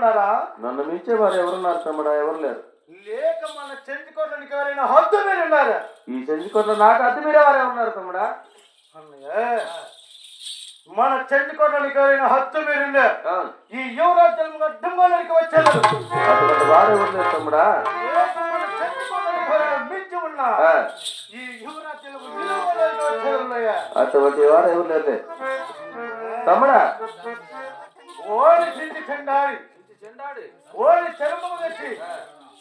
ఉన్నారా? నన్ను మించే వారు ఎవరున్నారు తమ్ముడా? ఎవరు లేరు. లేక మన చెంచుకోవడానికి ఎవరైనా హద్దు మీరు ఉన్నారా? ఈ సెంచుకోట్లో నాకు అద్దె మీరే వారు ఎవరున్నారు తమ్ముడా. అన్నయ్య మన చెంచుకోవడానికి ఎవరైనా హద్దు మీరు ఉన్నారు. ఈ యువరాజ్యం అడ్డంగానికి వచ్చారు. అటువంటి వారు ఎవరు తమ్ముడా? మన మించి ఉన్నా. ఈ యువరాజ్యం. అటువంటి వారు ఎవరు లేరు తమ్ముడా. ఓడి చింటి చెండాడి ఓడి చెరుపు తెచ్చి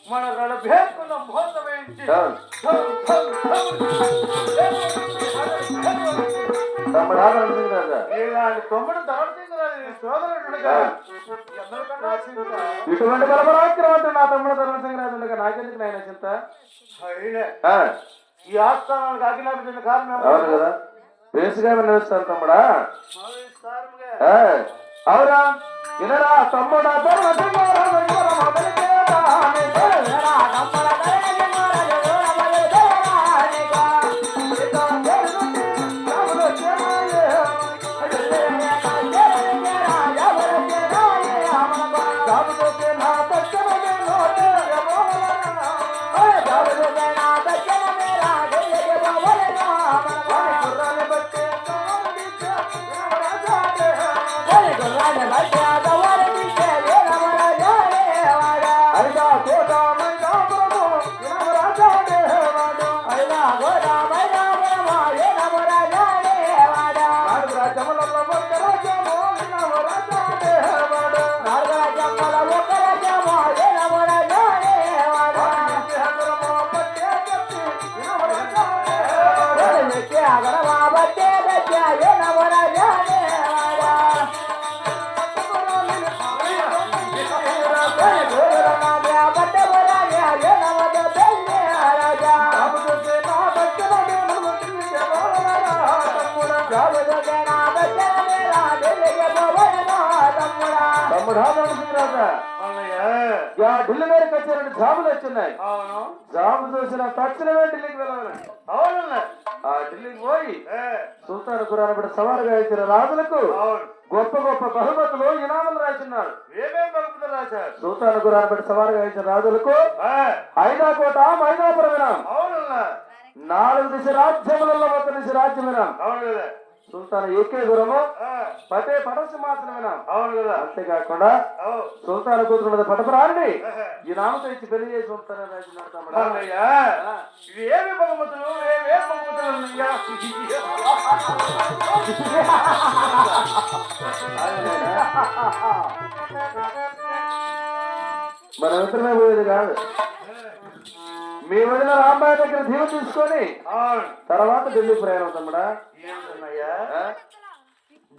మన అవును థం. తమ్ముడా నరసింహరాజా ఇలాంటి తొమ్మిది దొరకలేదు సోదరుడుగా ఇటువంటి బలపరాక్రమంతో నా తమ్ముడు ధర్మసింహరాజు ఉండగా నాకెందుకు నాయన చింత? ఈ ఆస్థానానికి ఆజ్ఞాపించిన కారణం అవును కదా. పేసుగా నిలుస్తాను తమ్ముడా. సారముగా. ఆ, అవురా వినరా తమ్ముడా ధర్మసింహరాజు ఢిల్లీ మీదకి వచ్చారంటే జాబులు వచ్చినాయి. అవును. జాబు చూసిన తక్షణమే ఢిల్లీకి వెళ్ళాలి అవునన్నా. ఆ ఢిల్లీకి పోయి సుల్తాన్ కురాన్ బిడ్డ సవారుగా ఇచ్చిన రాజులకు అవును. గొప్ప గొప్ప బహుమతులు ఇనాములు రాస్తున్నాడు ఏమేం కలుపుతారు రాశారు? సుల్తాన్ కురాన్ బిడ్డ సవారుగా ఇచ్చిన రాజులకు ఏ, ఐదాకోట మైదాపురం వినాం. నాలుగు దిశ రాజ్యములలో ఒక దిశ రాజ్యం వినాం. అవును కదా. సుల్తాన్ ఎక్కే గురము ఏ, పతే పటసింహాసనం వినాం అవును కదా. అంతేకాకుండా సుల్తాన్ కూతురు మీద పటపురాన్ని ఏహే. ఈ నామతో ఇచ్చి పెళ్ళి చేసి. అన్నయ్య ఇవి ఏమి బహుమతులు? ఏమి అన్నయ్య? మన మిత్రమే పోయేది కాదు మీ వదిన రాంబాయి దగ్గర దీవ తీసుకొని తర్వాత ఢిల్లీ ప్రయాణం తమ్ముడా?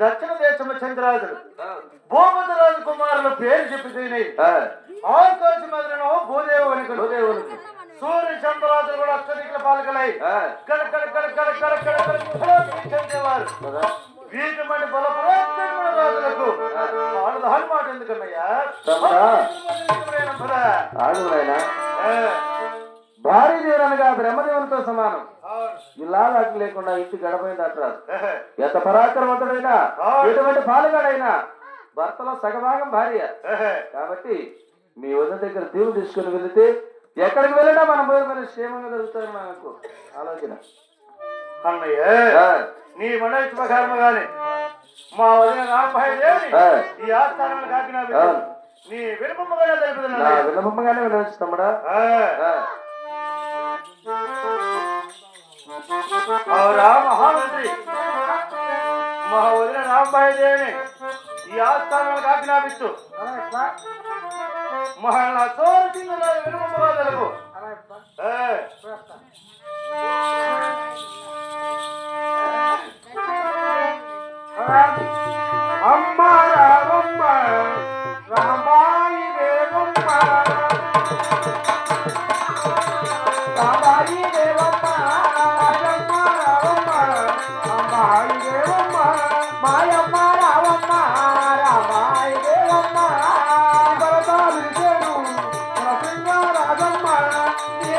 దక్షిణ దేశము చంద్రరాజులు భూపతి రాజు కుమారుల పేరు చెప్పి. ఆకాశ మధులను భూదేవ వణికులు భూదేవునికి. సూర్య చంద్రరాజులు కూడా అత్యధికుల పాలకలై. కడ కడ కడ కడ కడ కడ కడ? వీటి మంది బలపరాక్రమణ మాట ఎందుకన్నయ్యా? నాయనా. ఏ, భారీ దేవుడనగా బ్రహ్మదేవునితో సమానం. ఇలా లాంటి లేకుండా ఇంటి గడపైన దాటరాదు. ఏహే. ఎంత పరాక్రమంతుడైనా ఎటువంటి పాలుగాడైనా భర్తలో సగభాగం భార్య. కాబట్టి మీ వద్ద దగ్గర దీవులు తీసుకుని వెళితే ఎక్కడికి వెళ్ళినా మన పోయి మన క్షేమంగా జరుగుతారు నాకు ఆలోచన. అన్నయ్య నీ మనవి శుభకర్మగానే మా వదిన రాంభాయి దేవి. ఈ ఆస్థానంలో కాకినా. నీ విలుపమ్మగా నా తెలుపుతున్నాను విన్నపంగానే వినవచ్చు తమ్ముడా. ఆ, అవురా మహామంత్రి మా వదిన రాంభాయి దేవిని ఈ ఆస్థానంలో కాకినాపిస్తూ మహా సోరసింగ్ విలుపమ్మగా తెలుపు.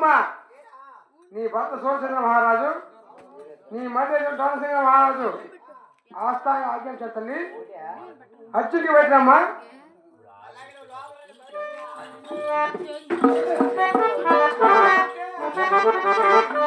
అమ్మా. నీ భర్త సూర్యచంద్ర మహారాజు. నీ మధ్య ధనసింహ మహారాజు. ఆస్థాయి ఆజ్ఞ తల్లి. అచ్చుకి పెట్టినమ్మా. Thank you.